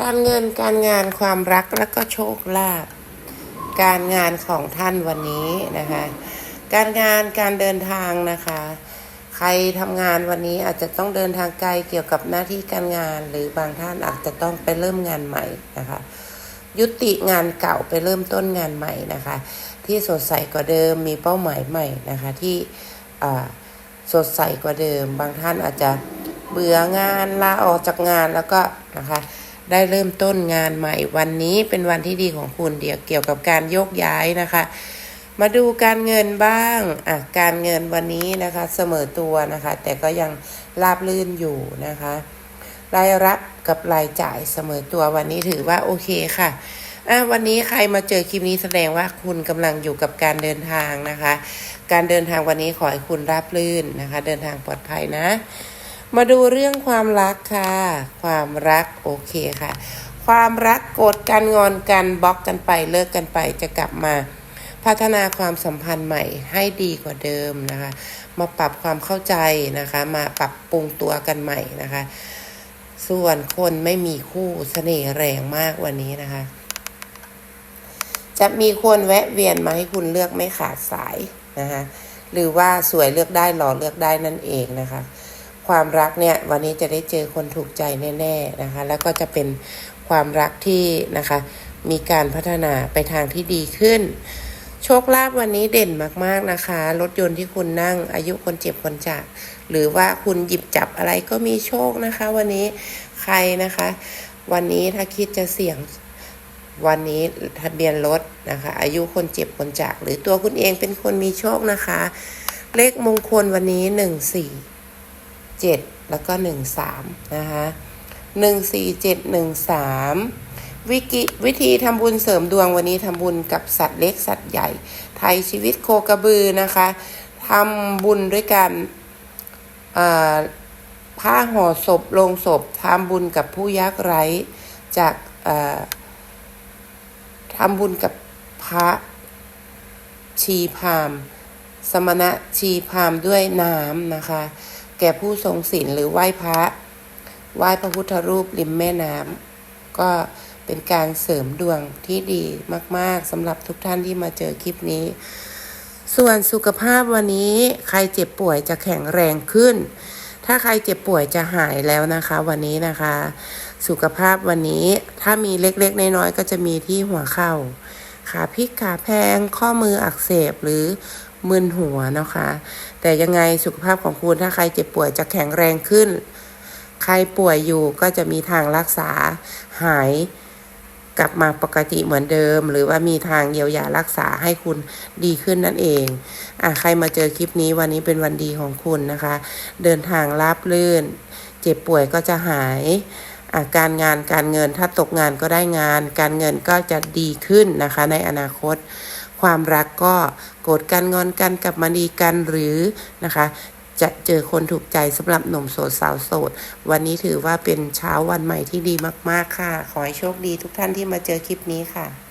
การเงินการงานความรักและก็โชคลาภการงานของท่านวันนี้นะคะ การงานการเดินทางนะคะ ใครทำงานวันนี้อาจจะต้องเดินทางไกลเกี่ยวกับหน้าที่การงาน หรือบางท่านอาจจะต้องไปเริ่มงานใหม่นะคะ ยุติงานเก่าไปเริ่มต้นงานใหม่นะคะ ที่สดใสกว่าเดิมมีเป้าหมายใหม่นะคะที่สดใสกว่าเดิม บางท่านอาจจะเบื่องานลาออกจากงานแล้วก็นะคะ ได้เริ่มต้นงานใหม่วันนี้เป็นวันที่ดีของคุณเดียวเกี่ยวกับการโยกย้ายนะคะ มาดูการเงินบ้างอะการเงินวันนี้นะคะเสมอตัวนะคะ แต่ก็ยังราบลื่นอยู่นะคะรายรับกับรายจ่ายเสมอตัววันนี้ถือว่าโอเคค่ะอะวันนี้ใครมาเจอคลิปนี้แสดงว่าคุณกำลังอยู่กับการเดินทางนะคะ การเดินทางวันนี้ขอให้คุณราบลื่นนะคะ เดินทางปลอดภัยนะ มาดูเรื่องความรักค่ะ ความรักโอเคค่ะ ความรักโกรธกันงอนกันบล็อกกันไปเลิกกันไปจะกลับมาพัฒนาความสัมพันธ์ใหม่ให้ดีกว่าเดิมนะคะ มาปรับความเข้าใจนะคะ มาปรับปรุงตัวกันใหม่นะคะ ส่วนคนไม่มีคู่เสน่ห์แรงมากวันนี้นะคะ จะมีคนแวะเวียนมาให้คุณเลือกไม่ขาดสายนะคะ หรือว่าสวยเลือกได้หล่อเลือกได้นั่นเองนะคะ ความรักเนี่ยวันนี้จะได้เจอคนถูกใจแน่ ๆนะคะ แล้วก็จะเป็นความรักที่นะคะ มีการพัฒนาไปทางที่ดีขึ้น โชคลาภวันนี้เด่นมากๆนะคะ รถยนต์ที่คุณนั่งอายุคนเจ็บคนจาก หรือว่าคุณหยิบจับอะไรก็มีโชคนะคะ วันนี้ใครนะคะ วันนี้ถ้าคิดจะเสี่ยงวันนี้ทะเบียนรถนะคะ อายุคนเจ็บคนจาก หรือตัวคุณเองเป็นคนมีโชคนะคะ เลขมงคลวันนี้หนึ่งสี่ เจ็ดแล้วก็หนึ่งสามนะคะหนึ่งสี่เจ็ดหนึ่งสามวิกิวิธีทำบุญเสริมดวงวันนี้ทำบุญกับสัตว์เล็กสัตว์ใหญ่ ไทยชีวิตโคกระบือนะคะทำบุญด้วยการผ้าห่อศพลงศพทำบุญกับผู้ยากไร้จากทำบุญกับพระชีพาม สมณะชีพามด้วยน้ำนะคะ แก่ผู้ทรงศีลหรือไหว้พระ ไหว้พระพุทธรูปริมแม่น้ำก็เป็นการเสริมดวงที่ดีมาก ๆสำหรับทุกท่านที่มาเจอคลิปนี้ ส่วนสุขภาพวันนี้ใครเจ็บป่วยจะแข็งแรงขึ้น ถ้าใครเจ็บป่วยจะหายแล้วนะคะ วันนี้นะคะ สุขภาพวันนี้ถ้ามีเล็กๆน้อยๆก็จะมีที่หัวเข่าขาพิกขาแพงข้อมืออักเสบหรือ มึนหัวนะคะ แต่ยังไงสุขภาพของคุณถ้าใครเจ็บป่วยจะแข็งแรงขึ้น ใครป่วยอยู่ก็จะมีทางรักษาหายกลับมาปกติเหมือนเดิม หรือว่ามีทางเยียวยารักษาให้คุณดีขึ้นนั่นเองอะใครมาเจอคลิปนี้วันนี้เป็นวันดีของคุณนะคะ เดินทางราบลื่น เจ็บป่วยก็จะหายอะการงานการเงินถ้าตกงานก็ได้งาน การเงินก็จะดีขึ้นนะคะ ในอนาคต ความรักก็โกรธกันงอนกันกับมณีกันหรือนะคะจะเจอคนถูกใจสำหรับหนุ่มโสดสาวโสด วันนี้ถือว่าเป็นเช้าวันใหม่ที่ดีมาก ๆ ค่ะ ขอให้โชคดีทุกท่านที่มาเจอคลิปนี้ค่ะ